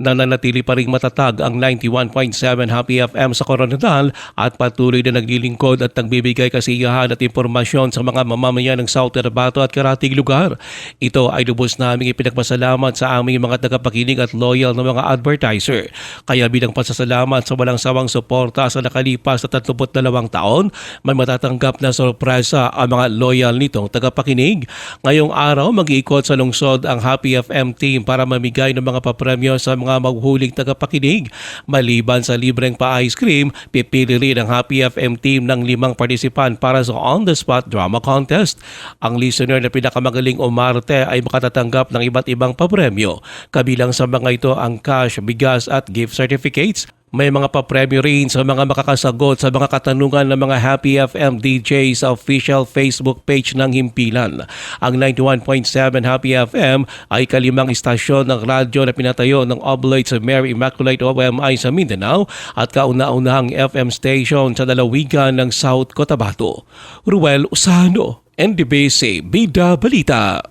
Nananatili pa rin matatag ang 91.7 Happy FM sa Coronadal at patuloy na naglilingkod at nagbibigay kasiyahan at impormasyon sa mga mamamayan ng South Cotabato at karating lugar. Ito ay lubos naming ipinagpasalamat sa aming mga tagapakinig at loyal na mga advertiser. Kaya bilang pasasalamat sa walang sawang suporta sa nakalipas na 32 taon, may matatanggap na sorpresa ang mga loyal nitong tagapakinig. Ngayong araw, mag-iikot sa lungsod ang Happy FM team para mamigay ng mga papremyo sa mga maghuhuling tagapakinig. Maliban sa libreng pa-ice cream, pipili rin ang Happy FM team ng limang partisipan para sa on-the-spot drama contest. Ang listener na pinakamagaling umarte ay makatatanggap ng iba't ibang papremyo. Kabilang sa mga ito ang cash, bigas at gift certificates. May mga papremyo rin sa mga makakasagot sa mga katanungan ng mga Happy FM DJ sa official Facebook page ng Himpilan. Ang 91.7 Happy FM ay kalimang istasyon ng radyo na pinatayo ng Oblates of Mary Immaculate OMI sa Mindanao at kauna-unahang FM station sa lalawigan ng South Cotabato. Ruel Usano, NDBC Bida Balita.